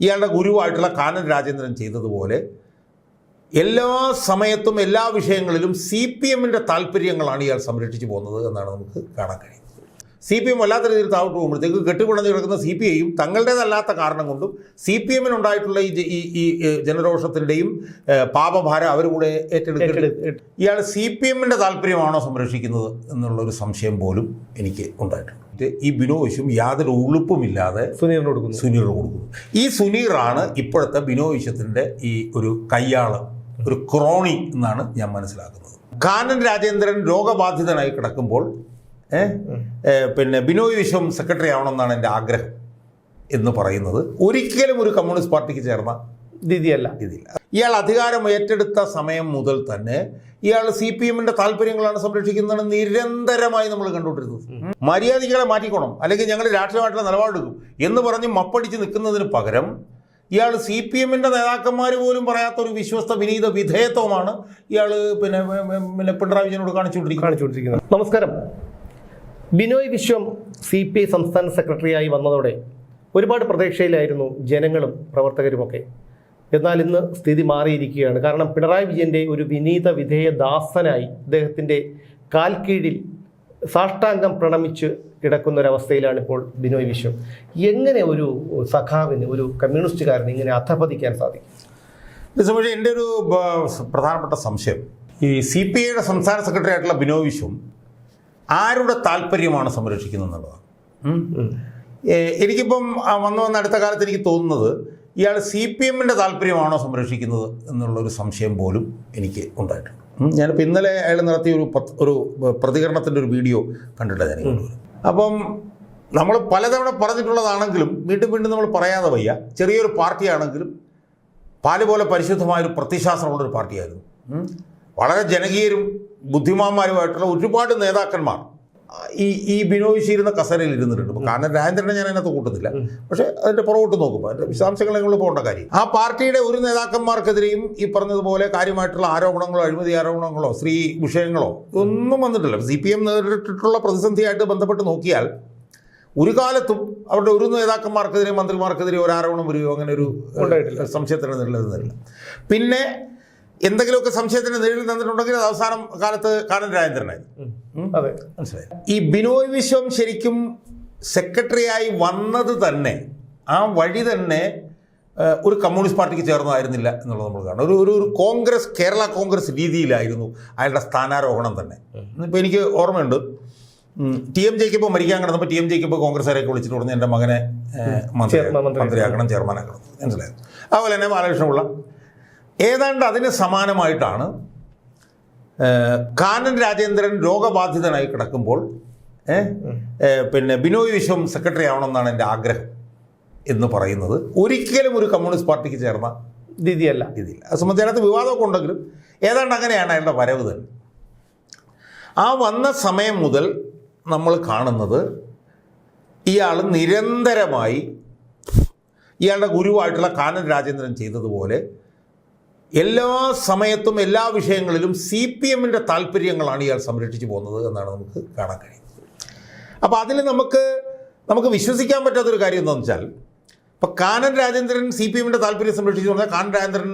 ഇയാളുടെ ഗുരുവായിട്ടുള്ള കാനൻ രാജേന്ദ്രൻ ചെയ്തതുപോലെ എല്ലാ സമയത്തും എല്ലാ വിഷയങ്ങളിലും സി പി എമ്മിന്റെ താല്പര്യങ്ങളാണ് ഇയാൾ സംരക്ഷിച്ചു പോകുന്നത് എന്നാണ് നമുക്ക് കാണാൻ കഴിയുന്നത്. സി പി എം വല്ലാത്ത രീതിയിൽ താഴോട്ട് പോകുമ്പോഴത്തേക്ക് കെട്ടുപിണഞ്ഞ് കിടക്കുന്ന സി പി ഐയും തങ്ങളുടേതല്ലാത്ത കാരണം കൊണ്ടും സി പി എമ്മിനുണ്ടായിട്ടുള്ള ഈ ഈ ഈ ജനരോഷത്തിന്റെയും പാപഭാരം അവർ കൂടെ ഏറ്റെടുക്കരുത് ഇയാൾ സി പി എമ്മിന്റെ താല്പര്യമാണോ സംരക്ഷിക്കുന്നത് എന്നുള്ളൊരു സംശയം പോലും എനിക്ക് ഉണ്ടായിട്ടുണ്ട്. ഈ ബിനോയിഷും യാതൊരു ഉളുപ്പുമില്ലാതെ സുനീറിന് കൊടുക്കുന്നു. സുനീറിന് കൊടുക്കുന്നു. ഈ സുനീറാണ് ഇപ്പോഴത്തെ ബിനോയിഷത്തിന്റെ ഈ ഒരു കയ്യാൾ ഒരു ക്രോണി എന്നാണ് ഞാൻ മനസ്സിലാക്കുന്നത്. കാനൻ രാജേന്ദ്രൻ രോഗബാധിതനായി കിടക്കുമ്പോൾ പിന്നെ ബിനോയ് വിശ്വം സെക്രട്ടറി ആവണമെന്നാണ് എന്റെ ആഗ്രഹം എന്ന് പറയുന്നത്. ഒരിക്കലും ഒരു കമ്മ്യൂണിസ്റ്റ് പാർട്ടിക്ക് ചേർന്ന രീതിയല്ല. ഇതില്ല ഇയാൾ അധികാരം ഏറ്റെടുത്ത സമയം മുതൽ തന്നെ ഇയാൾ സി പി എമ്മിന്റെ താല്പര്യങ്ങളാണ് സംരക്ഷിക്കുന്നത് നിരന്തരമായി നമ്മൾ കണ്ടുകൊണ്ടിരുന്നത്. മര്യാദകളെ മാറ്റിക്കോണം. അല്ലെങ്കിൽ ഞങ്ങൾ രാഷ്ട്രീയമായിട്ടുള്ള നിലപാടെടുക്കും. എന്ന് പറഞ്ഞ് മപ്പടിച്ച് നിൽക്കുന്നതിന് പകരം ഇയാൾ സി പി എമ്മിന്റെ നേതാക്കന്മാർ പോലും പറയാത്ത ഒരു വിശ്വസ്ത വിനീത വിധേയത്വമാണ് ഇയാൾ പിന്നെ പിന്നെ പിണറായി വിജയനോട് കാണിച്ചുകൊണ്ടിരിക്കുന്നത്. കാണിച്ചുകൊണ്ടിരിക്കുന്നത്. നമസ്കാരം. Binoy Viswam C P I സംസ്ഥാന സെക്രട്ടറിയായി വന്നതോടെ ഒരുപാട് പ്രതീക്ഷയിലായിരുന്നു ജനങ്ങളും പ്രവർത്തകരുമൊക്കെ. എന്നാൽ ഇന്ന് സ്ഥിതി മാറിയിരിക്കുകയാണ്. കാരണം പിണറായി വിജയന്റെ ഒരു വിനീത വിധേയ ദാസനായി അദ്ദേഹത്തിന്റെ കാൽക്കീഴിൽ കീഴിൽ സാഷ്ടാംഗം പ്രണമിച്ച് കിടക്കുന്ന ഒരവസ്ഥയിലാണ് ഇപ്പോൾ ബിനോയ് വിശ്വം. എങ്ങനെ ഒരു സഖാവിന് ഒരു കമ്മ്യൂണിസ്റ്റുകാരന് ഇങ്ങനെ അധപതിക്കാൻ സാധിക്കും? പക്ഷേ എന്റെ ഒരു പ്രധാനപ്പെട്ട സംശയം. ഈ സി പി ഐയുടെ സംസ്ഥാന സെക്രട്ടറി ആയിട്ടുള്ള ബിനോയ് വിശ്വം ആരുടെ താല്പര്യമാണ് സംരക്ഷിക്കുന്നത് എന്നുള്ളതാണ് എനിക്കിപ്പം വന്നു വന്ന അടുത്ത കാലത്ത് എനിക്ക് തോന്നുന്നത് ഇയാൾ സി പി എമ്മിന്റെ താല്പര്യമാണോ സംരക്ഷിക്കുന്നത് എന്നുള്ളൊരു സംശയം പോലും എനിക്ക് ഉണ്ടായിട്ടുണ്ട്. ഞാനിപ്പോൾ ഇന്നലെ അയാൾ നടത്തിയ ഒരു ഒരു പ്രതികരണത്തിന്റെ ഒരു വീഡിയോ കണ്ടിട്ടാണ് ഞാൻ അപ്പം നമ്മൾ പലതവണ പറഞ്ഞിട്ടുള്ളതാണെങ്കിലും വീണ്ടും വീണ്ടും നമ്മൾ പറയാതെ വയ്യ ചെറിയൊരു പാർട്ടിയാണെങ്കിലും പാൽ പോലെ പരിശുദ്ധമായൊരു പ്രത്യശാസ്ത്രമുള്ളൊരു പാർട്ടിയായിരുന്നു. വളരെ ജനകീയരും ബുദ്ധിമാന്മാരുമായിട്ടുള്ള ഒരുപാട് നേതാക്കന്മാർ ഈ ഈ ബിനോയ് ശീരുന്ന കസരയിൽ ഇരുന്നിട്ടുണ്ട്. കാരണം രാജേന്ദ്രനെ ഞാൻ അതിനകത്ത് കൂട്ടുന്നില്ല പക്ഷേ അതിന്റെ പുറകോട്ട് നോക്കുമ്പോൾ അതിന്റെ വിശദാംശങ്ങളിൽ പോകേണ്ട കാര്യം. ആ പാർട്ടിയുടെ ഒരു നേതാക്കന്മാർക്കെതിരെയും ഈ പറഞ്ഞതുപോലെ കാര്യമായിട്ടുള്ള ആരോപണങ്ങളോ അഴിമതി ആരോപണങ്ങളോ സ്ത്രീ വിഷയങ്ങളോ ഒന്നും വന്നിട്ടില്ല. സി പി എം നേരിട്ടിട്ടുള്ള പ്രതിസന്ധിയായിട്ട് ബന്ധപ്പെട്ട് നോക്കിയാൽ ഒരു കാലത്തും അവരുടെ ഒരു നേതാക്കന്മാർക്കെതിരെ മന്ത്രിമാർക്കെതിരെ ഒരു ആരോപണം വരികയോ അങ്ങനെ ഒരു സംശയത്തിന് നിലനിന്നില്ല. പിന്നെ എന്തെങ്കിലുമൊക്കെ സംശയത്തിന് നേരിൽ നിന്നിട്ടുണ്ടെങ്കിൽ അത് അവസാനം കാലത്ത് കാനൻ രാജേന്ദ്രനായിരുന്നു അതെ. മനസ്സിലായി? ഈ ബിനോയ് വിശ്വം ശരിക്കും സെക്രട്ടറിയായി വന്നത് തന്നെ ആ വഴി തന്നെ ഒരു കമ്മ്യൂണിസ്റ്റ് പാർട്ടിക്ക് ചേർന്നതായിരുന്നില്ല എന്നുള്ളത് നമ്മൾ കാണാം. ഒരു ഒരു ഒരു കോൺഗ്രസ് കേരള കോൺഗ്രസ് രീതിയിലായിരുന്നു അയാളുടെ സ്ഥാനാരോഹണം തന്നെ. ഇപ്പോൾ എനിക്ക് ഓർമ്മയുണ്ട് ടി എം ജെക്ക് ഇപ്പോൾ മരിക്കാൻ കിടന്നപ്പോൾ ടി എം ജെക്ക് ഇപ്പോൾ കോൺഗ്രസ്സുകാരെയൊക്കെ വിളിച്ചിട്ട് പറഞ്ഞു എന്റെ മകനെ മന്ത്രി. മന്ത്രിയാക്കണം. ചെയർമാനാക്കണം. മനസ്സിലായത് അതുപോലെ തന്നെ ബാലകൃഷ്ണപിള്ള ഏതാണ്ട് അതിന് സമാനമായിട്ടാണ് കാനൻ രാജേന്ദ്രൻ രോഗബാധിതനായി കിടക്കുമ്പോൾ പിന്നെ ബിനോയ് വിശ്വം സെക്രട്ടറി ആവണമെന്നാണ് എന്റെ ആഗ്രഹം എന്ന് പറയുന്നത്. ഒരിക്കലും ഒരു കമ്മ്യൂണിസ്റ്റ് പാർട്ടിക്ക് ചേർന്ന രീതിയല്ല. ഇതില്ല അത് സംബന്ധിച്ച് അതിനകത്ത് വിവാദമൊക്കെ ഉണ്ടെങ്കിലും ഏതാണ്ട് അങ്ങനെയാണ് അയാളുടെ വരവ് തന്നെ. ആ വന്ന സമയം മുതൽ നമ്മൾ കാണുന്നത് ഇയാൾ നിരന്തരമായി ഇയാളുടെ ഗുരുവായിട്ടുള്ള കാനൻ രാജേന്ദ്രൻ ചെയ്തതുപോലെ എല്ലാ സമയത്തും എല്ലാ വിഷയങ്ങളിലും സി പി എമ്മിന്റെ താല്പര്യങ്ങളാണ് ഇയാൾ സംരക്ഷിച്ചു പോകുന്നത് എന്നാണ് നമുക്ക് കാണാൻ കഴിയുന്നത്. അപ്പോൾ അതിൽ നമുക്ക് നമുക്ക് വിശ്വസിക്കാൻ പറ്റാത്തൊരു കാര്യം എന്താണെന്ന് വെച്ചാൽ ഇപ്പോൾ കാനൻ രാജേന്ദ്രൻ സി പി എമ്മിന്റെ താല്പര്യം സംരക്ഷിച്ചു പറഞ്ഞാൽ കാനൻ രാജേന്ദ്രൻ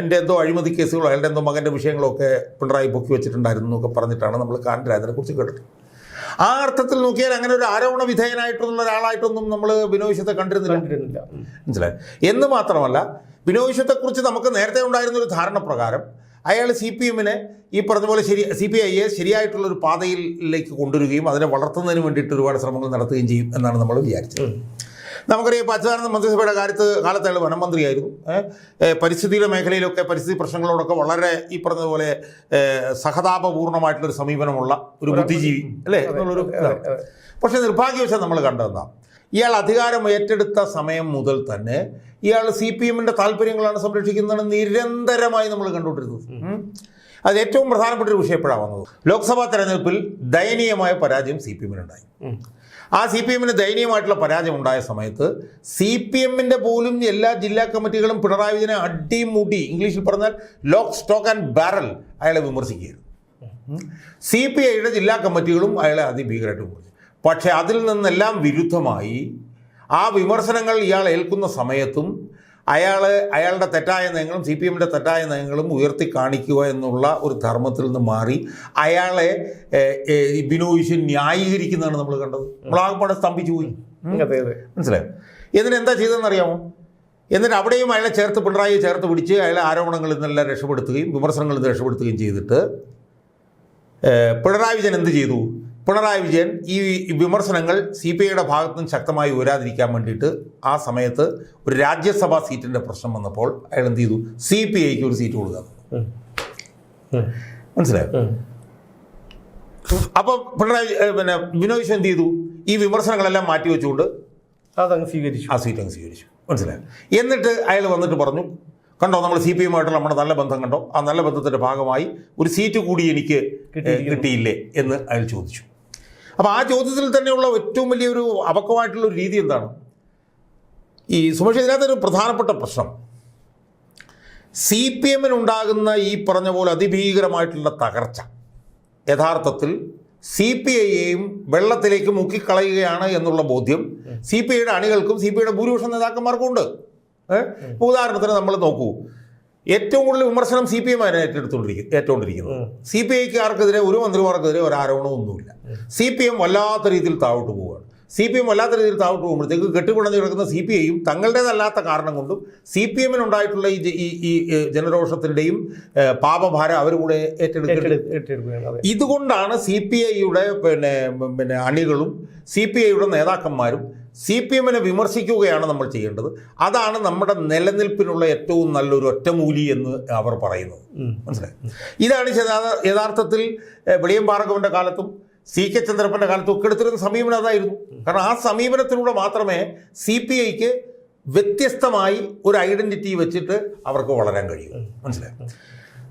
എന്റെ എന്തോ അഴിമതി കേസുകളോ അയാളുടെ എന്തോ മകന്റെ വിഷയങ്ങളോ ഒക്കെ പിണറായി പൊക്കി വെച്ചിട്ടുണ്ടായിരുന്നു എന്നൊക്കെ പറഞ്ഞിട്ടാണ് നമ്മൾ കാനൻ രാജേന്ദ്രനെ കുറിച്ച് കേട്ടത്. ആ അർത്ഥത്തിൽ നോക്കിയാൽ അങ്ങനെ ഒരു ആരോപണ വിധേയനായിട്ടുള്ള ഒരാളായിട്ടൊന്നും നമ്മൾ വിനോദത്തെ കണ്ടിരുന്നില്ല. കണ്ടിരുന്നില്ല. മനസ്സിലായി? എന്ന് മാത്രമല്ല വിനോദത്തെക്കുറിച്ച് നമുക്ക് നേരത്തെ ഉണ്ടായിരുന്ന ഒരു ധാരണ പ്രകാരം അയാൾ സി പി എമ്മിനെ ഈ പറഞ്ഞ ശരി സി പി ഐയെ ശരിയായിട്ടുള്ള ഒരു പാതയിലേക്ക് കൊണ്ടുവരികയും അതിനെ വളർത്തുന്നതിന് വേണ്ടിയിട്ട് ഒരുപാട് ശ്രമങ്ങൾ നടത്തുകയും ചെയ്യും എന്നാണ് നമ്മൾ വിചാരിച്ചത്. നമുക്കറിയാം ഇപ്പോൾ അച്യുതാനന്ദ മന്ത്രിസഭയുടെ കാര്യത്ത് കാലത്ത് അയാൾ വനമന്ത്രിയായിരുന്നു. പരിസ്ഥിതിയുടെ മേഖലയിലൊക്കെ പരിസ്ഥിതി പ്രശ്നങ്ങളോടൊക്കെ വളരെ ഈ പറഞ്ഞതുപോലെ സഹതാപപൂർണമായിട്ടുള്ളൊരു സമീപനമുള്ള ഒരു ബുദ്ധിജീവി അല്ലേ? എന്നുള്ളൊരു പക്ഷേ നിർഭാഗ്യവശാൽ നമ്മൾ കണ്ടതാണ് ഇയാൾ അധികാരം ഏറ്റെടുത്ത സമയം മുതൽ തന്നെ ഇയാൾ സി പി എമ്മിന്റെ താല്പര്യങ്ങളാണ് സംരക്ഷിക്കുന്നതെന്ന് നിരന്തരമായി നമ്മൾ കണ്ടുകൊണ്ടിരുന്നത്. അത് ഏറ്റവും പ്രധാനപ്പെട്ട ഒരു വിഷയം എപ്പോഴാണ് വന്നത്. ലോക്സഭാ തെരഞ്ഞെടുപ്പിൽ ദയനീയമായ പരാജയം സി പി എമ്മിനുണ്ടായി. ആ സി പി എമ്മിന് ദയനീയമായിട്ടുള്ള പരാജയം ഉണ്ടായ സമയത്ത് സി പി എമ്മിന്റെ പോലും എല്ലാ ജില്ലാ കമ്മിറ്റികളും പിണറായി വിജയനെ അടിമുടി ഇംഗ്ലീഷിൽ പറഞ്ഞാൽ ലോക്ക് സ്റ്റോക്ക് ആൻഡ് ബാരൽ അയാളെ വിമർശിക്കുകയായിരുന്നു. സി പി ഐയുടെ ജില്ലാ കമ്മിറ്റികളും അയാളെ അതിഭീകരമായിട്ട് വിമർശിച്ചു. പക്ഷേ അതിൽ നിന്നെല്ലാം വിരുദ്ധമായി ആ വിമർശനങ്ങൾ ഇയാൾ ഏൽക്കുന്ന സമയത്തും അയാൾ അയാളുടെ തെറ്റായ നയങ്ങളും സി പി എമ്മിന്റെ തെറ്റായ നയങ്ങളും ഉയർത്തി കാണിക്കുക എന്നുള്ള ഒരു ധർമ്മത്തിൽ നിന്ന് മാറി അയാളെ ബിനോയിഷൻ ന്യായീകരിക്കുന്നതാണ് നമ്മൾ കണ്ടത്. നമ്മളാകപ്പാടെ സ്തംഭിച്ചു പോയി. മനസ്സിലായോ? എന്നിട്ട് എന്താ ചെയ്തതെന്ന് അറിയാമോ എന്നിട്ട് അവിടെയും അയാളെ ചേർത്ത് പിണറായി ചേർത്ത് പിടിച്ച് അയാളെ ആരോപണങ്ങളിൽ നിന്നെല്ലാം രക്ഷപ്പെടുത്തുകയും വിമർശനങ്ങളിൽ നിന്ന് രക്ഷപ്പെടുത്തുകയും ചെയ്തിട്ട് പിണറായി വിജയൻ എന്ത് ചെയ്തു? പിണറായി വിജയൻ ഈ വിമർശനങ്ങൾ സി പി ഐയുടെ ഭാഗത്തു നിന്ന് ശക്തമായി ഉയരാതിരിക്കാൻ വേണ്ടിയിട്ട് ആ സമയത്ത് ഒരു രാജ്യസഭാ സീറ്റിന്റെ പ്രശ്നം വന്നപ്പോൾ അയാൾ എന്ത് ചെയ്തു? സി പി ഐക്ക് ഒരു സീറ്റ് കൊടുക്കുക. മനസ്സിലായോ. അപ്പം പിണറായി പിന്നെ ബിനോയ് വിശ്വം എന്ത് ചെയ്തു? ഈ വിമർശനങ്ങളെല്ലാം മാറ്റി വെച്ചുകൊണ്ട് അതങ്ങ് സ്വീകരിച്ചു. ആ സീറ്റ് അങ്ങ് സ്വീകരിച്ചു. മനസ്സിലായോ? എന്നിട്ട് അയാൾ വന്നിട്ട് പറഞ്ഞു കണ്ടോ നമ്മൾ സി പി എമ്മായിട്ടുള്ള നമ്മുടെ നല്ല ബന്ധം കണ്ടോ? ആ നല്ല ബന്ധത്തിന്റെ ഭാഗമായി ഒരു സീറ്റ് കൂടി എനിക്ക് കിട്ടിയില്ലേ എന്ന് അയാൾ ചോദിച്ചു. അപ്പോൾ ആ ചോദ്യത്തിൽ തന്നെയുള്ള ഏറ്റവും വലിയൊരു അപക്വമായിട്ടുള്ള ഒരു രീതി എന്താണ്? ഈ സുമേഷ് ഇതിനകത്തൊരു പ്രധാനപ്പെട്ട പ്രശ്നം. സി പി എമ്മിനുണ്ടാകുന്ന ഈ പറഞ്ഞ പോലെ അതിഭീകരമായിട്ടുള്ള തകർച്ച യഥാർത്ഥത്തിൽ സി പി ഐയെയും വെള്ളത്തിലേക്ക് മുക്കിക്കളയുകയാണ് എന്നുള്ള ബോധ്യം സി പി ഐയുടെ അണികൾക്കും സി പി ഐയുടെ ഭൂരിപക്ഷം നേതാക്കന്മാർക്കും ഉണ്ട്. ഉദാഹരണത്തിന് നമ്മൾ നോക്കൂ. ഏറ്റവും കൂടുതൽ വിമർശനം സി പി എം ആണ് ഏറ്റെടുത്തുകൊണ്ടിരിക്കുന്നത്. ഏറ്റുകൊണ്ടിരിക്കുന്നത് സി പി ഐക്കാർക്കെതിരെ ഒരു മന്ത്രിമാർക്കെതിരെ ഒരു ആരോപണവും ഒന്നുമില്ല സി പി എം വല്ലാത്ത രീതിയിൽ താഴോട്ട് പോവുകയാണ്. സി പി എം വല്ലാത്ത രീതിയിൽ താഴോട്ട് പോകുമ്പോഴത്തേക്ക് കെട്ടുപിണഞ്ഞ് കിടക്കുന്ന സി പി ഐയും തങ്ങളുടേതല്ലാത്ത കാരണം കൊണ്ടും സി പി എമ്മിനുണ്ടായിട്ടുള്ള ഈ ഈ ഈ ജനരോഷത്തിന്റെയും പാപഭാരം അവർ കൂടെ ഏറ്റെടുക്കുക ഇതുകൊണ്ടാണ് സി പി ഐയുടെ പിന്നെ പിന്നെ അണികളും സി പി ഐയുടെ നേതാക്കന്മാരും സി പി എമ്മിനെ വിമർശിക്കുകയാണ് നമ്മൾ ചെയ്യേണ്ടത്. അതാണ് നമ്മുടെ നിലനിൽപ്പിനുള്ള ഏറ്റവും നല്ലൊരു ഒറ്റമൂലി എന്ന് അവർ പറയുന്നത്. മനസ്സിലായി? ഇതാണ് യഥാർത്ഥത്തിൽ വെളിയം ഭാർഗവന്റെ കാലത്തും സി കെ ചന്ദ്രപ്പന്റെ കാലത്തും ഒക്കെ എടുത്തിരുന്ന സമീപനം അതായിരുന്നു. കാരണം ആ സമീപനത്തിലൂടെ മാത്രമേ സി പി ഐക്ക് വ്യത്യസ്തമായി ഒരു ഐഡന്റിറ്റി വെച്ചിട്ട് അവർക്ക് വളരാൻ കഴിയും. മനസ്സിലായി?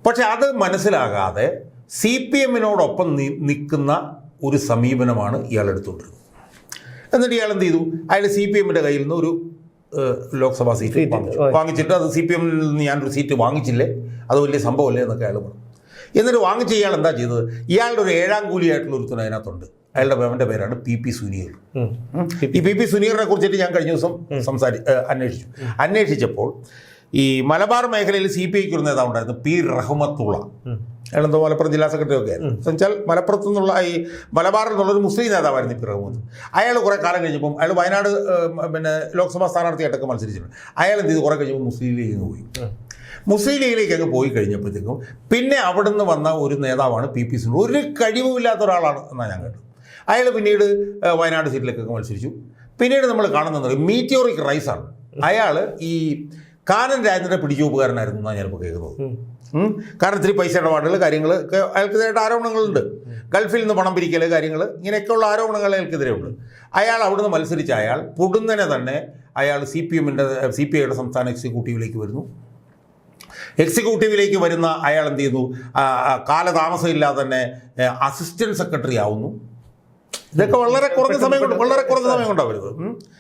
പക്ഷെ അത് മനസ്സിലാകാതെ സി പി എമ്മിനോടൊപ്പം നിൽക്കുന്ന ഒരു സമീപനമാണ് ഇയാൾ എടുത്തുകൊണ്ടിരുന്നത്. എന്നിട്ട് ഇയാൾ എന്ത് ചെയ്തു? അയാൾ സി പി എമ്മിന്റെ കയ്യിൽ നിന്ന് ഒരു ലോക്സഭാ സീറ്റ് വാങ്ങിച്ചു. വാങ്ങി. വാങ്ങിച്ചിട്ട് അത് സി പി എമ്മിൽ നിന്ന് ഞാനൊരു സീറ്റ് വാങ്ങിച്ചില്ലേ? അത് വലിയ സംഭവമല്ലേ എന്നൊക്കെ അയാൾ പറഞ്ഞു. എന്നിട്ട് വാങ്ങിച്ച ഇയാൾ എന്താ ചെയ്തത്? ഇയാളുടെ ഒരു ഏഴാം കൂലിയായിട്ടുള്ള ഒരുത്തൻ അതിനകത്തുണ്ട്. അയാളുടെ അവന്റെ പേരാണ് പി പി സുനീർ. ഈ പി പി സുനീറിനെ കുറിച്ചിട്ട് ഞാൻ കഴിഞ്ഞ ദിവസം സംസാരി അന്വേഷിച്ചു. അന്വേഷിച്ചപ്പോൾ ഈ മലബാർ മേഖലയിൽ സി പി ഐക്ക് ഒരു നേതാവ് ഉണ്ടായിരുന്നു. പി റഹ്മത്തുള്ള. അയാളെന്തോ മലപ്പുറം ജില്ലാ സെക്രട്ടറി ഒക്കെ ആയിരുന്നു. എന്ന് വെച്ചാൽ മലപ്പുറത്തു നിന്നുള്ള ഈ മലബാറിൽ നിന്നുള്ള ഒരു മുസ്ലിം നേതാവായിരുന്നു പി റഹ്മത്ത്. അയാൾ കുറേ കാലം കഴിഞ്ഞപ്പം അയാൾ വയനാട് പിന്നെ ലോക്സഭാ സ്ഥാനാർത്ഥിയായിട്ടൊക്കെ മത്സരിച്ചിട്ടുണ്ട് അയാൾ എന്ത് ചെയ്തു? കുറേ കഴിഞ്ഞപ്പോൾ മുസ്ലിം ലീഗിൽ നിന്ന് പോയി. മുസ്ലിം ലീഗിലേക്ക് അങ്ങ് പോയി കഴിഞ്ഞപ്പോഴത്തേക്കും പിന്നെ അവിടുന്ന് വന്ന ഒരു നേതാവാണ് പി പി സുനീർ ഒരു കഴിവുമില്ലാത്ത ഒരാളാണ് എന്നാണ് ഞാൻ കേട്ടു അയാൾ പിന്നീട് വയനാട് സീറ്റിലേക്കൊക്കെ മത്സരിച്ചു. പിന്നീട് നമ്മൾ കാണുന്നത് മീറ്റിയോറിക് റൈസാണ് അയാൾ ഈ കാനൻ പിടിച്ചു ഉപകാരനായിരുന്നു എന്നാണ് ഞാനിപ്പോൾ കേൾക്കുന്നത്. കാരണം ഇത്തിരി പൈസ ഇടപാടുകൾ കാര്യങ്ങൾ അയാൾക്കെതിരായിട്ട് ആരോപണങ്ങളുണ്ട്. ഗൾഫിൽ നിന്ന് പണം പിരിക്കൽ കാര്യങ്ങൾ ഇങ്ങനെയൊക്കെയുള്ള ആരോപണങ്ങൾ അയാൾക്കെതിരെ ഉണ്ട് അയാൾ അവിടുന്ന് മത്സരിച്ച അയാൾ പൊടുന്നനെ തന്നെ അയാൾ സി പി എമ്മിന്റെ സി പി ഐയുടെ സംസ്ഥാന എക്സിക്യൂട്ടീവിലേക്ക് വരുന്നു. എക്സിക്യൂട്ടീവിലേക്ക് വരുന്ന അയാൾ എന്ത് ചെയ്യുന്നു? കാലതാമസം ഇല്ലാതെ കാലതാമസമില്ലാതെ തന്നെ അസിസ്റ്റന്റ് സെക്രട്ടറി ആവുന്നു. ഇതൊക്കെ വളരെ കുറഞ്ഞ സമയം കൊണ്ട് വളരെ കുറഞ്ഞ സമയം കൊണ്ടാണ് വരുന്നത്.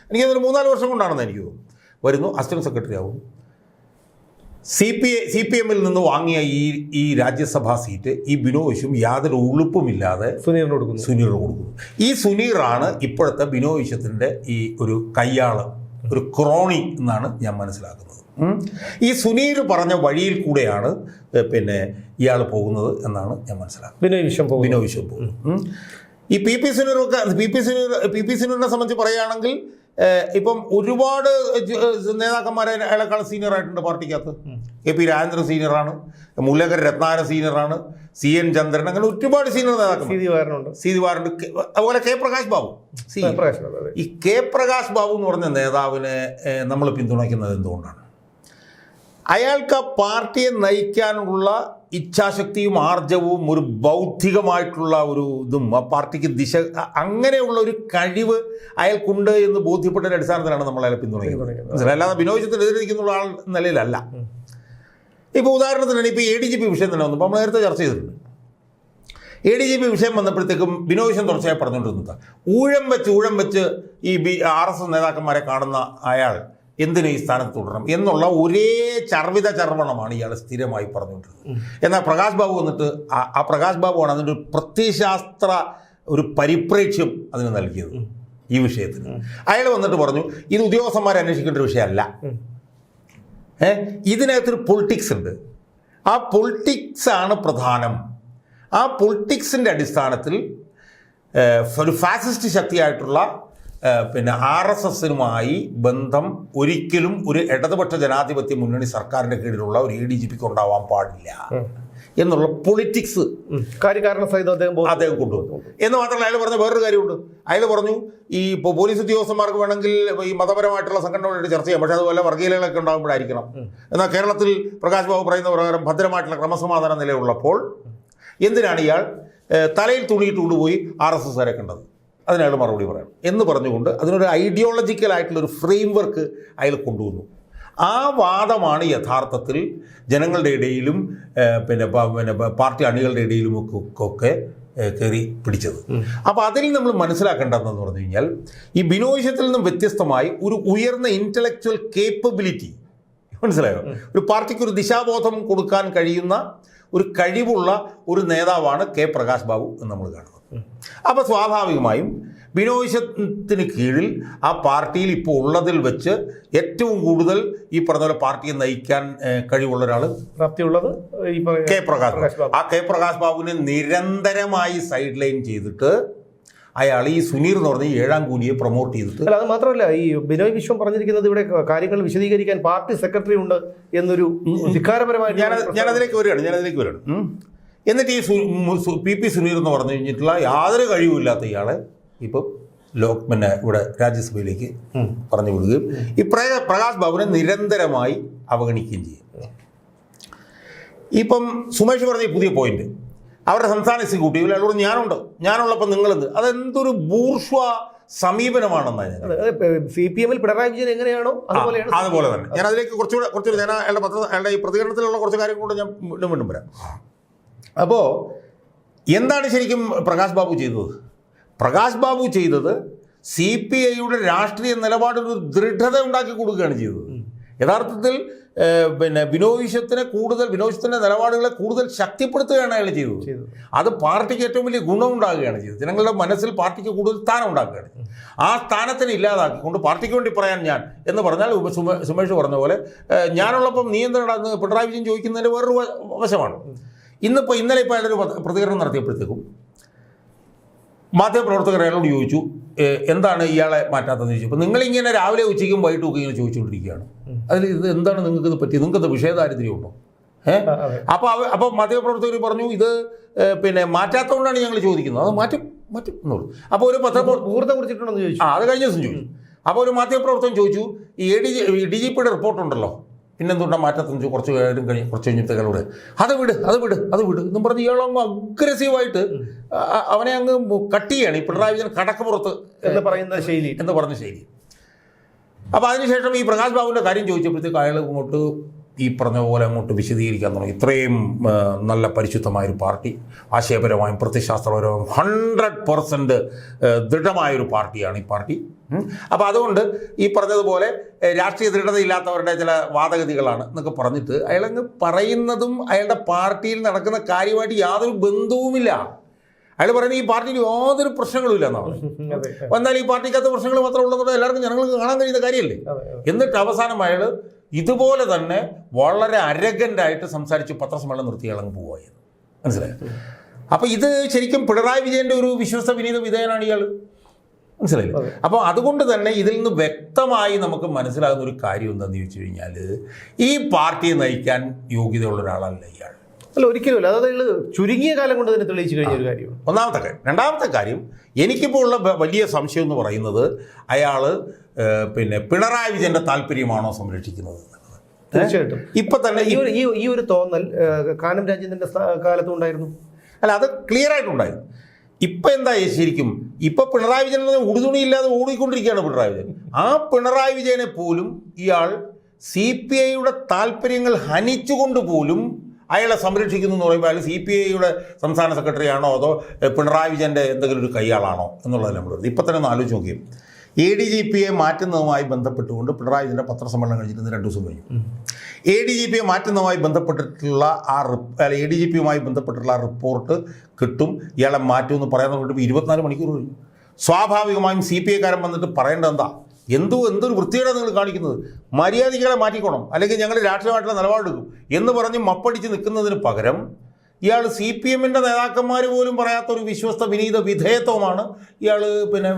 എനിക്കതൊരു മൂന്നാൽ വർഷം കൊണ്ടാണെന്ന് എനിക്ക് തോന്നുന്നു. വരുന്നു. അസിസ്റ്റന്റ് സെക്രട്ടറി ആവുന്നു. സി പി സി പി എമ്മിൽ നിന്ന് വാങ്ങിയ ഈ ഈ രാജ്യസഭാ സീറ്റ് ഈ ബിനോയിഷും യാതൊരു ഉളുപ്പുമില്ലാതെ സുനീറിന് കൊടുക്കുന്നു. സുനീറിന് കൊടുക്കുന്നു. ഈ സുനീറാണ് ഇപ്പോഴത്തെ ബിനോയിഷത്തിന്റെ ഈ ഒരു കയ്യാൾ ഒരു ക്രോണി എന്നാണ് ഞാൻ മനസ്സിലാക്കുന്നത്. ഈ സുനീർ പറഞ്ഞ വഴിയിൽ കൂടെയാണ് പിന്നെ ഇയാൾ പോകുന്നത് എന്നാണ് ഞാൻ മനസ്സിലാക്കുന്നത്. ബിനോയ് വിശ്വം പോകുന്നു. ബിനോയ് വിശ്വം പോകും ഈ P P സുനീറൊക്കെ P P Suneer P P സുനീറിനെ സംബന്ധിച്ച് പറയുകയാണെങ്കിൽ ഇപ്പം ഒരുപാട് നേതാക്കന്മാരെ അയാളെക്കാൾ സീനിയർ ആയിട്ടുണ്ട് പാർട്ടിക്കകത്ത്. കെ പി രാജേന്ദ്രൻ സീനിയറാണ് മുല്ലക്കര രത്നാരൻ സീനിയറാണ് സി എൻ ചന്ദ്രൻ അങ്ങനെ ഒരുപാട് സീനിയർ നേതാക്കൾ സ്ഥിതി വാരനുണ്ട് സി ദിവാറുണ്ട് കെ- അതുപോലെ കെ പ്രകാശ് ബാബു. സി. ഈ കെ പ്രകാശ് ബാബു എന്ന് പറഞ്ഞ നേതാവിനെ നമ്മൾ പിന്തുണയ്ക്കുന്നത് എന്തുകൊണ്ടാണ്? അയാൾക്ക് ആ പാർട്ടിയെ നയിക്കാനുള്ള ഇച്ഛാശക്തിയും ആർജവും ഒരു ബൗദ്ധികമായിട്ടുള്ള ഒരു ഇതും ആ പാർട്ടിക്ക് ദിശ അങ്ങനെയുള്ള ഒരു കഴിവ് അയാൾക്കുണ്ട് എന്ന് ബോധ്യപ്പെട്ടതിന്റെ അടിസ്ഥാനത്തിലാണ് നമ്മൾ അയാളെ പിന്തുണയ്ക്കുന്നത്. അല്ലാതെ വിനോദത്തിനെതിരെ നിൽക്കുന്ന ആൾ നിലയിലല്ല. ഇപ്പോൾ ഉദാഹരണത്തിന് ഇപ്പോൾ എ ഡി ജി പി വിഷയം തന്നെ വന്നു നമ്മൾ നേരത്തെ ചർച്ച ചെയ്തിട്ടുണ്ട്. എ ഡി ജി പി വിഷയം വന്നപ്പോഴത്തേക്കും വിനോദം തുടർച്ചയായി പറഞ്ഞുകൊണ്ടിരുന്നത്. ഊഴം വെച്ച് ഊഴം വെച്ച് ഈ ബി ആർ എസ് എസ് നേതാക്കന്മാരെ കാണുന്ന അയാൾ എന്തിനു ഈ സ്ഥാനത്ത് തുടരണം എന്നുള്ള ഒരേ ചർവിത ചർവണമാണ് ഇയാൾ സ്ഥിരമായി പറഞ്ഞുകൊണ്ടിരുന്നത്. എന്നാൽ പ്രകാശ് ബാബു വന്നിട്ട് ആ- പ്രകാശ് ബാബുവാണ് അതിന്റെ ഒരു പ്രത്യശാസ്ത്ര ഒരു പരിപ്രേക്ഷ്യം അതിന് നൽകിയത് ഈ വിഷയത്തിന്. അയാൾ വന്നിട്ട് പറഞ്ഞു ഇത് ഉദ്യോഗസ്ഥന്മാരെ അന്വേഷിക്കേണ്ട ഒരു വിഷയമല്ല. ഏ? ഇതിനകത്തൊരു പൊളിറ്റിക്സ് ഉണ്ട്. ആ പൊളിറ്റിക്സ് ആണ് പ്രധാനം. ആ പൊളിറ്റിക്സിന്റെ അടിസ്ഥാനത്തിൽ ഒരു ഫാസിസ്റ്റ് ശക്തിയായിട്ടുള്ള പിന്നെ ആർ എസ് എസിനുമായി ബന്ധം ഒരിക്കലും ഒരു ഇടതുപക്ഷ ജനാധിപത്യ മുന്നണി സർക്കാരിന്റെ കീഴിലുള്ള ഒരു എ ഡി ജി പിക്ക് ഉണ്ടാവാൻ പാടില്ല. എന്നുള്ള പൊളിറ്റിക്സ് കാര്യകാരണ സഹിതം അദ്ദേഹം അദ്ദേഹം കൊണ്ടുവന്നു എന്ന് മാത്രമല്ല അയാൾ പറഞ്ഞ വേറൊരു കാര്യമുണ്ട്. അയാൾ പറഞ്ഞു ഈ ഇപ്പോൾ പോലീസ് ഉദ്യോഗസ്ഥന്മാർക്ക് വേണമെങ്കിൽ ഈ മതപരമായിട്ടുള്ള സംഘടനകളുടെ ചർച്ച ചെയ്യാം. പക്ഷേ അതുപോലെ വർഗീയതകളൊക്കെ ഉണ്ടാകുമ്പോഴായിരിക്കണം. എന്നാൽ കേരളത്തിൽ പ്രകാശ് ബാബു പറയുന്ന പ്രകാരം ഭദ്രമായിട്ടുള്ള ക്രമസമാധാന നിലയുള്ളപ്പോൾ എന്തിനാണ് ഇയാൾ തലയിൽ തുണിയിട്ട് കൊണ്ടുപോയി ആർ എസ് എസ്സുകാരെ കണ്ടത്? അതിനയാൾ മറുപടി പറയണം എന്ന് പറഞ്ഞുകൊണ്ട് അതിനൊരു ഐഡിയോളജിക്കലായിട്ടുള്ളൊരു ഫ്രെയിം വർക്ക് അയാൾ കൊണ്ടുവന്നു. ആ വാദമാണ് യഥാർത്ഥത്തിൽ ജനങ്ങളുടെ ഇടയിലും പിന്നെ പിന്നെ പാർട്ടി അണികളുടെ ഇടയിലും ഒക്കെ കയറി പിടിച്ചത്. അപ്പോൾ അതിൽ നമ്മൾ മനസ്സിലാക്കേണ്ടതെന്ന് പറഞ്ഞു കഴിഞ്ഞാൽ ഈ ബിനോയിഷത്തിൽ നിന്നും വ്യത്യസ്തമായി ഒരു ഉയർന്ന ഇന്റലക്ച്വൽ കേപ്പബിലിറ്റി മനസ്സിലായോ? ഒരു പാർട്ടിക്ക് ഒരു ദിശാബോധം കൊടുക്കാൻ കഴിയുന്ന ഒരു കഴിവുള്ള ഒരു നേതാവാണ് കെ പ്രകാശ് ബാബു എന്ന് നമ്മൾ കാണുന്നത്. അപ്പോൾ സ്വാഭാവികമായും ബിനോയിശത്തിന് കീഴിൽ ആ പാർട്ടിയിൽ ഇപ്പോൾ ഉള്ളതിൽ വെച്ച് ഏറ്റവും കൂടുതൽ ഈ പറഞ്ഞ പോലെ പാർട്ടിയെ നയിക്കാൻ കഴിവുള്ള ഒരാൾ പ്രാപ്തിയുള്ളത് കെ പ്രകാശ് ആ കെ പ്രകാശ് ബാബുവിനെ നിരന്തരമായി സൈഡ് ലൈൻ ചെയ്തിട്ട് അയാൾ ഈ സുനീർ എന്ന് പറഞ്ഞ ഏഴാം കൂലിയെ പ്രൊമോട്ട് ചെയ്തിട്ട് അല്ല അത് മാത്രമല്ല ഈ ബിനോയ് വിശ്വം പറഞ്ഞിരിക്കുന്നത് ഇവിടെ കാര്യങ്ങൾ വിശദീകരിക്കാൻ പാർട്ടി സെക്രട്ടറി ഉണ്ട് എന്നൊരു ധിക്കാരപരമായ ഞാൻ ഞാൻ അതിലേക്ക് വരികയാണ് ഞാൻ അതിലേക്ക് വരികയാണ്. എന്നിട്ട് ഈ പി പി സുനീർ എന്ന് പറഞ്ഞു കഴിഞ്ഞിട്ടുള്ള യാതൊരു കഴിവുമില്ലാത്ത ഇയാളെ ഇപ്പം ലോക് പിന്നെ ഇവിടെ രാജ്യസഭയിലേക്ക് പറഞ്ഞു വിടുകയും ഈ പ്രക പ്രകാശ് ബാബുവിനെ നിരന്തരമായി അവഗണിക്കുകയും ചെയ്യും. ഇപ്പം സുമേഷ് പറഞ്ഞ പുതിയ പോയിന്റ് അവരുടെ സംസ്ഥാന എക്സിക്യൂട്ടീവിൽ അയാളോട് ഞാനുണ്ട്. ഞാനുള്ളപ്പോൾ നിങ്ങളെന്ത് അതെന്തൊരു ബൂർഷ്വ സമീപനമാണെന്നാണ് സി പി എമ്മിൽ പിണറായി വിജയൻ എങ്ങനെയാണോ അതുപോലെയാണ് അതുപോലെ തന്നെ. ഞാൻ അതിലേക്ക് കുറച്ചുകൂടെ കുറച്ചുകൂടെ ഞാൻ അയാളുടെ പത്ര അയാളുടെ ഈ പ്രതികരണത്തിലുള്ള കുറച്ച് കാര്യങ്ങൾ കൊണ്ട് ഞാൻ വീണ്ടും വീണ്ടും വരാം. അപ്പോൾ എന്താണ് ശരിക്കും പ്രകാശ് ബാബു ചെയ്തത്? പ്രകാശ് ബാബു ചെയ്തത് സി പി ഐയുടെ രാഷ്ട്രീയ നിലപാടൊരു ദൃഢത ഉണ്ടാക്കി കൊടുക്കുകയാണ് ചെയ്തത്. യഥാർത്ഥത്തിൽ പിന്നെ ബിനോവിഷത്തിനെ കൂടുതൽ ബിനോവിഷത്തിന്റെ നിലപാടുകളെ കൂടുതൽ ശക്തിപ്പെടുത്തുകയാണ് അയാൾ ചെയ്തത്. അത് പാർട്ടിക്ക് ഏറ്റവും വലിയ ഗുണം ഗുണമുണ്ടാകുകയാണ് ചെയ്തത്. ജനങ്ങളുടെ മനസ്സിൽ പാർട്ടിക്ക് കൂടുതൽ സ്ഥാനം ഉണ്ടാക്കുകയാണ് ആ സ്ഥാനത്തിന് ഇല്ലാതാക്കിക്കൊണ്ട് പാർട്ടിക്ക് വേണ്ടി പറയാൻ ഞാൻ എന്ന് പറഞ്ഞാൽ സുമേഷ് പറഞ്ഞ പോലെ ഞാനുള്ളപ്പം നീ എന്താണ് പിണറായി വിജയൻ ചോദിക്കുന്നതിന്റെ വേറൊരു വശമാണ്. ഇന്നിപ്പോൾ ഇന്നലെ ഇപ്പോൾ അയാളൊരു പ- പ്രതികരണം നടത്തിയപ്പോഴത്തേക്കും മാധ്യമപ്രവർത്തകർ അയാളോട് ചോദിച്ചു എന്താണ് ഇയാളെ മാറ്റാത്തതെന്ന് ചോദിച്ചു. അപ്പോൾ നിങ്ങളിങ്ങനെ രാവിലെ ഉച്ചയ്ക്കും വൈകിട്ടും ഒക്കെ ഇങ്ങനെ ചോദിച്ചുകൊണ്ടിരിക്കുകയാണ്. അതിൽ ഇത് എന്താണ് നിങ്ങൾക്ക് ഇത് പറ്റിയത് നിങ്ങൾക്ക് വിഷയദാരിദ്ര്യം ഉണ്ടോ ഏഹ് അപ്പോൾ അവ അപ്പോൾ മാധ്യമപ്രവർത്തകർ പറഞ്ഞു ഇത് പിന്നെ മാറ്റാത്തതുകൊണ്ടാണ് ഞങ്ങൾ ചോദിക്കുന്നത്. അത് മാറ്റും മാറ്റും എന്നുള്ളൂ. അപ്പോൾ ഒരു പത്രപ്രവർത്തകർ ഊർജ കുറിച്ചിട്ടുണ്ടെന്ന് ചോദിച്ചു. ആ അത് കഴിഞ്ഞ ദിവസം ചോദിച്ചു. അപ്പോൾ ഒരു മാധ്യമപ്രവർത്തകൻ ചോദിച്ചു ഈ A D G D G പിയുടെ റിപ്പോർട്ടുണ്ടല്ലോ? പിന്നെന്തുകൊണ്ടാണ് മാറ്റത്തെന്ന് ചോദിച്ചു കുറച്ച് നേരം കഴിഞ്ഞ് കുറച്ച് കഴിഞ്ഞപ്പോഴത്തേക്കളോട് അത് വിട് അത് വിട് അത് വിട് എന്നും പറഞ്ഞ് ഇയാളങ്ങ് അഗ്രസീവായിട്ട് അവനെ അങ്ങ് കട്ട് ചെയ്യാണ്. ഈ പിണറായി വിജയൻ കടക്കപ്പുറത്ത് എന്ന് പറയുന്ന ശൈലി. എന്ന് പറഞ്ഞ ശൈലി. അപ്പോൾ അതിനുശേഷം ഈ പ്രകാശ് ബാബുവിന്റെ കാര്യം ചോദിച്ചപ്പോഴത്തേക്ക് അയാൾ ഇങ്ങോട്ട് ഈ പറഞ്ഞ പോലെ അങ്ങോട്ട് വിശദീകരിക്കാൻ തുടങ്ങി. ഇത്രയും നല്ല പരിശുദ്ധമായൊരു പാർട്ടി ആശയപരമായും പ്രത്യശാസ്ത്രപരമായും ഹൺഡ്രഡ് പെർസെന്റ് ദൃഢമായൊരു പാർട്ടിയാണ് ഈ പാർട്ടി. അപ്പോൾ അതുകൊണ്ട് ഈ പറഞ്ഞതുപോലെ രാഷ്ട്രീയ ദൃഢതയില്ലാത്തവരുടെ ചില വാദഗതികളാണ് എന്നൊക്കെ പറഞ്ഞിട്ട് അയാളങ്ങ് പറയുന്നതും അയാളുടെ പാർട്ടിയിൽ നടക്കുന്ന കാര്യമായിട്ട് യാതൊരു ബന്ധവുമില്ല. അയാൾ പറയുന്നത് ഈ പാർട്ടിയിൽ യാതൊരു പ്രശ്നങ്ങളും ഇല്ല എന്നാണ്. എന്നാൽ ഈ പാർട്ടിക്കകത്ത് പ്രശ്നങ്ങൾ മാത്രമേ ഉള്ളതുകൊണ്ട് എല്ലാവർക്കും ജനങ്ങൾക്ക് കാണാൻ കഴിയുന്ന കാര്യമല്ലേ? എന്നിട്ട് അവസാനം അയാൾ ഇതുപോലെ തന്നെ വളരെ അരഗന്റായിട്ട് സംസാരിച്ച് പത്രസമ്മേളനം നിർത്തിയാളങ്ങ് പോവുകയായിരുന്നു മനസ്സിലായോ? അപ്പോൾ ഇത് ശരിക്കും പിണറായി വിജയന്റെ ഒരു വിശ്വസ്ത വിനീത വിധേയനാണ് ഇയാൾ മനസ്സിലായില്ലേ? അപ്പോൾ അതുകൊണ്ട് തന്നെ ഇതിൽ നിന്ന് വ്യക്തമായി നമുക്ക് മനസ്സിലാകുന്ന ഒരു കാര്യം എന്താണെന്ന് ചോദിച്ചു കഴിഞ്ഞാൽ ഈ പാർട്ടിയെ നയിക്കാൻ യോഗ്യതയുള്ള ഒരാളല്ല ഇയാൾ. അല്ല ഒരിക്കലുമല്ല. അതായത് ചുരുങ്ങിയ കാലം കൊണ്ട് തന്നെ തെളിയിച്ചു കഴിഞ്ഞ ഒരു കാര്യം ഒന്നാമത്തെ കാര്യം. രണ്ടാമത്തെ കാര്യം എനിക്കിപ്പോൾ ഉള്ള വലിയ സംശയം എന്ന് പറയുന്നത് അയാൾ പിന്നെ പിണറായി വിജയന്റെ താല്പര്യമാണോ സംരക്ഷിക്കുന്നത്. തീർച്ചയായിട്ടും. ഇപ്പൊ തന്നെ ഈ ഈ- ഒരു തോന്നൽ കാനം രാജേന്ദ്രന്റെ കാലത്തും ഉണ്ടായിരുന്നു. അല്ല അത് ക്ലിയർ ആയിട്ടുണ്ടായിരുന്നു ഇപ്പം എന്താ ശരിക്കും? ഇപ്പം പിണറായി വിജയൻ ഉടുതുണി ഇല്ലാതെ ഓടിക്കൊണ്ടിരിക്കുകയാണ് പിണറായി വിജയൻ. ആ പിണറായി വിജയനെ പോലും ഇയാൾ സി പി ഐയുടെ താല്പര്യങ്ങൾ ഹനിച്ചുകൊണ്ട് പോലും അയാളെ സംരക്ഷിക്കുന്നു എന്ന് പറയുമ്പോൾ അയാൾ സി പി ഐയുടെ സംസ്ഥാന സെക്രട്ടറി ആണോ അതോ പിണറായി വിജയന്റെ എന്തെങ്കിലും ഒരു കൈയാളാണോ എന്നുള്ളതല്ല നമ്മൾ ഇപ്പം തന്നെ ഒന്ന് ആലോചിച്ച് നോക്കിയും. എ ഡി ജി പിയെ മാറ്റുന്നതുമായി ബന്ധപ്പെട്ടുകൊണ്ട് പിണറായി വിജയന്റെ പത്രസമ്മേളനം കഴിഞ്ഞിരുന്നു രണ്ടു ദിവസം കഴിഞ്ഞു. എ ഡി ജി പിയെ മാറ്റുന്നതുമായി ബന്ധപ്പെട്ടിട്ടുള്ള ആ റിപ്പ് അല്ല എ ഡി ജി പിയുമായി ബന്ധപ്പെട്ടിട്ടുള്ള ആ റിപ്പോർട്ട് കിട്ടും. ഇയാളെ മാറ്റുമെന്ന് പറയാൻ തുടങ്ങിയിട്ട് ഇരുപത്തിനാല് മണിക്കൂർ കഴിഞ്ഞു. സ്വാഭാവികമായും സി പി ഐക്കാരൻ വന്നിട്ട് പറയേണ്ടത് എന്താ? എന്തോ എന്തൊരു വൃത്തിയാണ് നിങ്ങൾ കാണിക്കുന്നത്? മര്യാദകളെ മാറ്റിക്കോണം. അല്ലെങ്കിൽ ഞങ്ങൾ രാഷ്ട്രീയമായിട്ടുള്ള നിലപാടെടുക്കും എന്ന് പറഞ്ഞ് മപ്പടിച്ച് നിൽക്കുന്നതിന് പകരം ഇയാൾ സി പി എമ്മിന്റെ നേതാക്കന്മാർ പോലും പറയാത്ത ഒരു വിശ്വസ്ത വിനീത വിധേയത്വമാണ് ഇയാൾ പിന്നെ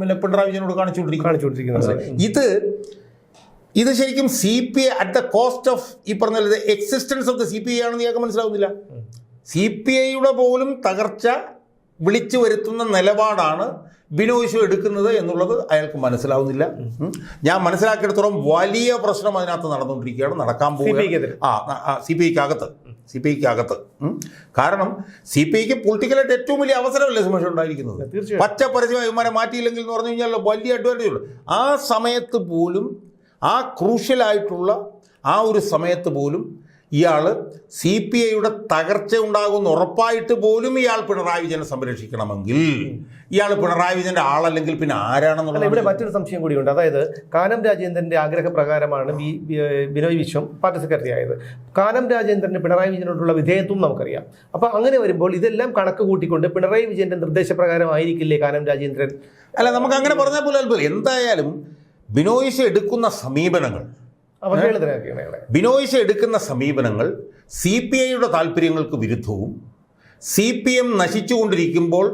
പിന്നെ പിണറായി വിജയനോട് കാണിച്ചുകൊണ്ടിരിക്കുന്നത്. കാണിച്ചുകൊണ്ടിരിക്കുന്നത്. ഇത് ഇത് ശരിക്കും C P I at the cost of ഈ പറഞ്ഞ existence of the C P I ആണെന്ന് ഇയാൾക്ക് മനസ്സിലാവുന്നില്ല. സി പി ഐയുടെ പോലും തകർച്ച വിളിച്ചു വരുത്തുന്ന നിലപാടാണ് ബിനോയ് എടുക്കുന്നത് എന്നുള്ളത് അയാൾക്ക് മനസ്സിലാവുന്നില്ല. ഞാൻ മനസ്സിലാക്കിയെടുത്തോളം വലിയ പ്രശ്നം അതിനകത്ത് നടന്നുകൊണ്ടിരിക്കുകയാണ് നടക്കാൻ പോകുന്നത് ആ സി പി ഐക്ക് അകത്ത്. സി പി ഐക്ക് അകത്ത് കാരണം സി പി ഐക്ക് പൊളിറ്റിക്കലായിട്ട് ഏറ്റവും വലിയ അവസരമല്ലേ സുമേഷ് ഉണ്ടായിരിക്കുന്നത്? പച്ച പരസ്യമായി ഇവന്മാരെ മാറ്റിയില്ലെങ്കിൽ എന്ന് പറഞ്ഞു കഴിഞ്ഞാൽ വലിയ അഡ്വാന്റേജ് ഉണ്ട് ആ സമയത്ത് പോലും ആ ക്രൂഷ്യലായിട്ടുള്ള ആ ഒരു സമയത്ത് പോലും ഇയാൾ സി പി ഐയുടെ തകർച്ച ഉണ്ടാകുമെന്ന് ഉറപ്പായിട്ട് പോലും ഇയാൾ പിണറായി വിജയനെ സംരക്ഷിക്കണമെങ്കിൽ. ഇയാൾ പിണറായി വിജയന്റെ ആളല്ലെങ്കിൽ പിന്നെ ആരാണെന്നുള്ളത് ഇവിടെ മറ്റൊരു സംശയം കൂടിയുണ്ട്. അതായത് കാനം രാജേന്ദ്രന്റെ ആഗ്രഹപ്രകാരമാണ് B Binoy Viswam party secretary ആയത് കാനം രാജേന്ദ്രന് പിണറായി വിജയനോടുള്ള വിധേയത്വം നമുക്കറിയാം. അപ്പൊ അങ്ങനെ വരുമ്പോൾ ഇതെല്ലാം കണക്ക് കൂട്ടിക്കൊണ്ട് പിണറായി വിജയന്റെ നിർദ്ദേശപ്രകാരമായിരിക്കില്ലേ കാനം രാജേന്ദ്രൻ? അല്ല നമുക്ക് അങ്ങനെ പറഞ്ഞാൽ പോലും എന്തായാലും ബിനോയിസ് എടുക്കുന്ന സമീപനങ്ങൾ ബിനോയിസ് എടുക്കുന്ന സമീപനങ്ങൾ സി പി ഐയുടെ താല്പര്യങ്ങൾക്ക് വിരുദ്ധവും സി പി എം നശിച്ചുകൊണ്ടിരിക്കുമ്പോൾ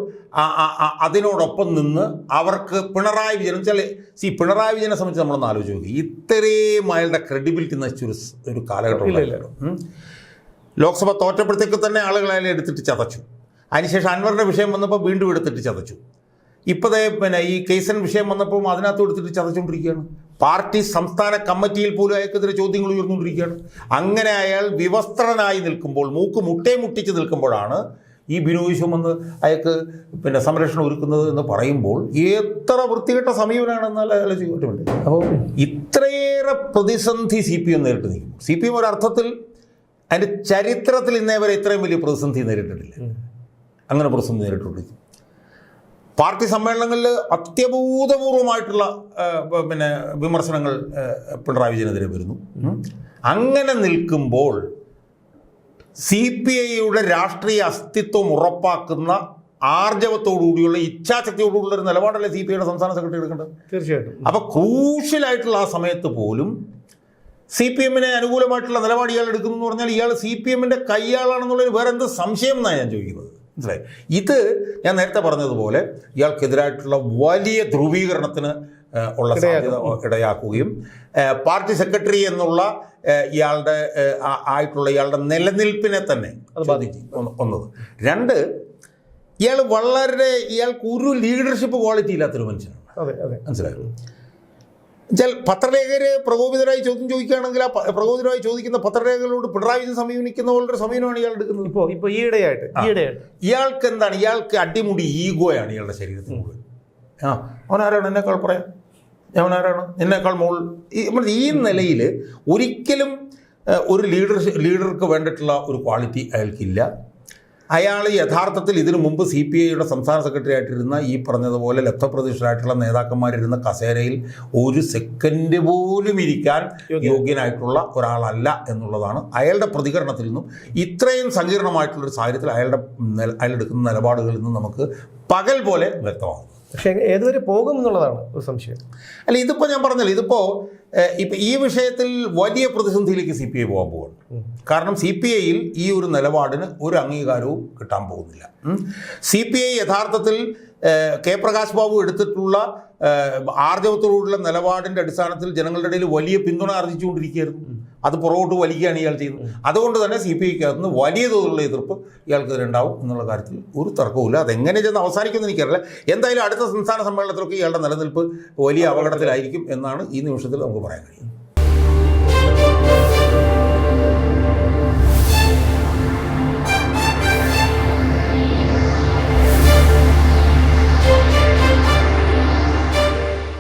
അതിനോടൊപ്പം നിന്ന് അവർക്ക് പിണറായി വിജയൻ വെച്ചാൽ സി പിണറായി വിജയനെ സംബന്ധിച്ച് നമ്മളൊന്ന് ആലോചിച്ച് നോക്കി. ഇത്രയും അയാളുടെ ക്രെഡിബിലിറ്റി നശിച്ചൊരു ഒരു കാലഘട്ടം. ലോക്സഭ തോറ്റപ്പോഴത്തേക്ക് തന്നെ ആളുകൾ അയാളെ എടുത്തിട്ട് ചതച്ചു. അതിനുശേഷം അൻവറിന്റെ വിഷയം വന്നപ്പോൾ വീണ്ടും എടുത്തിട്ട് ചതച്ചു. ഇപ്പോഴേ പിന്നെ ഈ കേസൻ വിഷയം വന്നപ്പോൾ അതിനകത്ത് എടുത്തിട്ട് ചതച്ചുകൊണ്ടിരിക്കുകയാണ്. പാർട്ടി സംസ്ഥാന കമ്മിറ്റിയിൽ പോലും അയാൾക്കെതിരെ ചോദ്യങ്ങൾ ഉയർന്നുകൊണ്ടിരിക്കുകയാണ്. അങ്ങനെ അയാൾ വിവസ്ത്രനായി നിൽക്കുമ്പോൾ മൂക്ക് മുട്ടേ മുട്ടിച്ച് നിൽക്കുമ്പോഴാണ് ഈ ബിനോയിശം വന്ന് അയാൾക്ക് പിന്നെ സംരക്ഷണം ഒരുക്കുന്നത് എന്ന് പറയുമ്പോൾ എത്ര വൃത്തികെട്ട സമീപനാണെന്നാൽ അയാൾ ചെയ്യുന്നുണ്ട് അപ്പോൾ ഇത്രയേറെ പ്രതിസന്ധി സി പി എം നേരിട്ട് നിൽക്കും. സി പി എം ഒരർത്ഥത്തിൽ അതിന്റെ ചരിത്രത്തിൽ ഇന്നേ വരെ ഇത്രയും വലിയ പ്രതിസന്ധി നേരിട്ടിട്ടില്ല. അങ്ങനെ പ്രതിസന്ധി നേരിട്ടുകൊണ്ടിരിക്കും പാർട്ടി സമ്മേളനങ്ങളിൽ അത്യഭൂതപൂർവമായിട്ടുള്ള പിന്നെ വിമർശനങ്ങൾ പിണറായി വിജയനെതിരെ വരുന്നു. അങ്ങനെ നിൽക്കുമ്പോൾ സി പി ഐയുടെ രാഷ്ട്രീയ അസ്തിത്വം ഉറപ്പാക്കുന്ന ആർജവത്തോടുകൂടിയുള്ള ഇച്ഛാശക്തിയോടുകൂടിയുള്ള ഒരു നിലപാടല്ലേ സി പി ഐയുടെ സംസ്ഥാന സെക്രട്ടറി എടുക്കേണ്ടത്? തീർച്ചയായിട്ടും. അപ്പോൾ ക്രൂഷ്യലായിട്ടുള്ള ആ സമയത്ത് പോലും സി പി എമ്മിനെ അനുകൂലമായിട്ടുള്ള നിലപാട് ഇയാൾ എടുക്കുന്നു എന്ന് പറഞ്ഞാൽ ഇയാൾ സി പി എമ്മിന്റെ കൈയാളാണെന്നുള്ളതിന് വേറെ എന്ത് സംശയം എന്നാണ് ഞാൻ ചോദിക്കുന്നത്? മനസ്സിലായി? ഇത് ഞാൻ നേരത്തെ പറഞ്ഞതുപോലെ ഇയാൾക്കെതിരായിട്ടുള്ള വലിയ ധ്രുവീകരണത്തിന് ഉള്ള സാധ്യത ഇടയാക്കുകയും പാർട്ടി സെക്രട്ടറി എന്നുള്ള ഇയാളുടെ ആയിട്ടുള്ള ഇയാളുടെ നിലനിൽപ്പിനെ തന്നെ ബാധിക്കും. ഒന്ന് ഒന്നത്. രണ്ട് ഇയാൾ വളരെ ഇയാൾക്ക് ഒരു ലീഡർഷിപ്പ് ക്വാളിറ്റി ഇല്ലാത്തൊരു മനുഷ്യനാണ്. അതെ അതെ. മനസ്സിലായോ? വെച്ചാൽ പത്രലേഖകരെ പ്രകോപിതരായി ചോദ്യം ചോദിക്കുകയാണെങ്കിൽ ആ പ്രകോപിതരായി ചോദിക്കുന്ന പത്രലേഖകളോട് പിണറായി വിജയൻ സമീപിക്കുന്ന പോലൊരു സമീപനമാണ് ഇയാൾ എടുക്കുന്നത്. ഇപ്പോൾ ഇപ്പൊ ഈയിടെയായിട്ട് ഈയിടെയായിട്ട്. ഇയാൾക്ക് എന്താണ്? ഇയാൾക്ക് അടിമുടി ഈഗോയാണ് ഇയാളുടെ ശരീരത്തിൽ മുഴുവൻ ആ. അവനാരാണ്? എന്നെക്കാൾ പറയാം. ആരാണ് എന്നെക്കാൾ മുകളിൽ ഈ ഈ നിലയിൽ ഒരിക്കലും ഒരു ലീഡർ ലീഡർക്ക് വേണ്ടിയിട്ടുള്ള ഒരു ക്വാളിറ്റി അയാൾക്കില്ല. അയാൾ യഥാർത്ഥത്തിൽ ഇതിനു മുമ്പ് സി പി ഐയുടെ സംസ്ഥാന സെക്രട്ടറി ആയിട്ടിരുന്ന ഈ പറഞ്ഞതുപോലെ ലബ്ധപ്രതിഷ്ഠരായിട്ടുള്ള നേതാക്കന്മാരിരുന്ന കസേരയിൽ ഒരു സെക്കൻഡ് പോലും ഇരിക്കാൻ യോഗ്യനായിട്ടുള്ള ഒരാളല്ല എന്നുള്ളതാണ് അയാളുടെ പ്രതികരണത്തിൽ നിന്നും. ഇത്രയും സങ്കീർണമായിട്ടുള്ളൊരു സാഹചര്യത്തിൽ അയാളുടെ അയാൾ അയാളെടുക്കുന്ന നിലപാടുകളിൽ നിന്നും നമുക്ക് പകൽ പോലെ വ്യക്തമാകും. പക്ഷേ ഏതുവരെ പോകും എന്നുള്ളതാണ് ഒരു സംശയം. അല്ല ഇതിപ്പോൾ ഞാൻ പറഞ്ഞല്ലോ ഇതിപ്പോൾ ഇപ്പം ഈ വിഷയത്തിൽ വലിയ പ്രതിസന്ധിയിലേക്ക് സി പി ഐ പോകാൻ പോവുകയാണ് കാരണം സി പി ഐയിൽ ഈ ഒരു നിലപാടിന് ഒരു അംഗീകാരവും കിട്ടാൻ പോകുന്നില്ല. സി പി ഐ യഥാർത്ഥത്തിൽ കെ പ്രകാശ് ബാബു എടുത്തിട്ടുള്ള ആർജവത്തോടുള്ള നിലപാടിന്റെ അടിസ്ഥാനത്തിൽ ജനങ്ങളുടെ ഇടയിൽ വലിയ പിന്തുണ ആർജിച്ചുകൊണ്ടിരിക്കുകയായിരുന്നു. അത് പുറകോട്ട് വലിക്കുകയാണ് ഇയാൾ ചെയ്യുന്നത്. അതുകൊണ്ട് തന്നെ സി പി ഐക്ക് അകത്തുനിന്ന് വലിയ തോതിലുള്ള എതിർപ്പ് ഇയാൾക്കെതിരെ ഉണ്ടാവും എന്നുള്ള കാര്യത്തിൽ ഒരു തർക്കവുമില്ല. അതെങ്ങനെ ചെന്ന് അവസാനിക്കുമെന്ന് എനിക്കറിയില്ല. എന്തായാലും അടുത്ത സംസ്ഥാന സമ്മേളനത്തിലൊക്കെ ഇയാളുടെ നിലനിൽപ്പ് വലിയ അപകടത്തിലായിരിക്കും എന്നാണ് ഈ നിമിഷത്തിൽ നമുക്ക് പറയാൻ കഴിയും